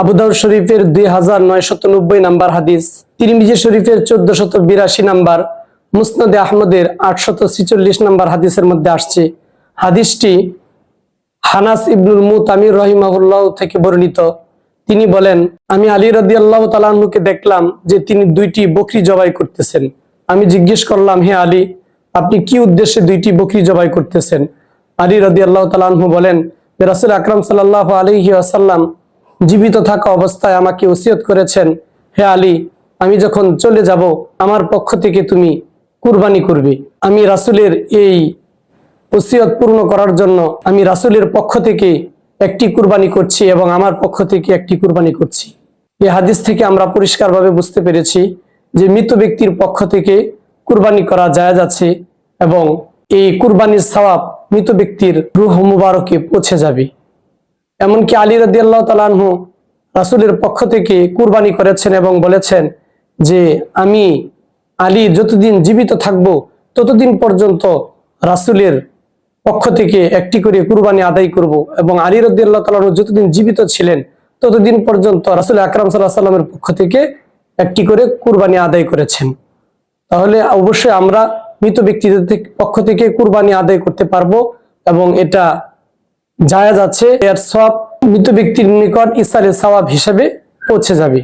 আবুদাউদ শরীফের দুই হাজার নয়শত নব্বই নাম্বার হাদিস, তিরমিজি শরীফের চোদ্দ শত বিরাশি নাম্বার, মুসনদে আহমদের আটশত ছিচল্লিশ নাম্বার হাদিসের মধ্যে আসছে। হাদিসটি হানাস ইবনুল মুতামির রহিমাহুল্লাহ থেকে বর্ণিত। তিনি বলেন, আমি আলী রদি আল্লাহ তালাহুকে দেখলাম যে তিনি দুইটি বকরি জবাই করতেছেন। আমি জিজ্ঞেস করলাম, হে আলী, আপনি কি উদ্দেশ্যে দুইটি বকরি জবাই করতেছেন? আলী রদি আল্লাহ তালাহু বলেন রাসুল আকরাম সাল্লাহ আলহি আসাল্লাম জীবিত থাকা অবস্থায় আমাকে ওসিয়ত করেছেন, হে আলী, আমি যখন চলে যাব, আমার পক্ষ থেকে তুমি কুরবানি করবে। আমি রাসুলের এই ওসিয়ত পূর্ণ করার জন্য আমি রাসুলের পক্ষ থেকে একটি কুরবানি করছি এবং আমার পক্ষ থেকে একটি কুরবানি করছি। এই হাদিস থেকে আমরা পরিষ্কারভাবে বুঝতে পেরেছি যে মৃত ব্যক্তির পক্ষ থেকে কুরবানি করা যায় যাচ্ছে এবং এই কুরবানির সওয়াব মৃত ব্যক্তির রুহ মুবারকে পৌঁছে যাবে। এমনকি আলী রাদি আল্লাহ তালানহু রাসুলের পক্ষ থেকে কুরবানি করেছেন এবং বলেছেন যে, আমি আলী যতদিন জীবিত থাকব, ততদিন পর্যন্ত রাসুলের পক্ষ থেকে একটি করে কুরবানি আদায় করব এবং আলী রদি আল্লাহ তালানহু যতদিন জীবিত ছিলেন, ততদিন পর্যন্ত রাসুল আকরাম সাল্লাহ সাল্লামের পক্ষ থেকে একটি করে কুরবানি আদায় করেছেন। তাহলে অবশ্যই আমরা মৃত ব্যক্তিদের পক্ষ থেকে কুরবানি আদায় করতে পারব এবং এটা জায়েজ যাচ্ছে এর সব মৃত ব্যক্তির নিকট ইসারের সওয়াব হিসেবে পৌঁছে যাবে।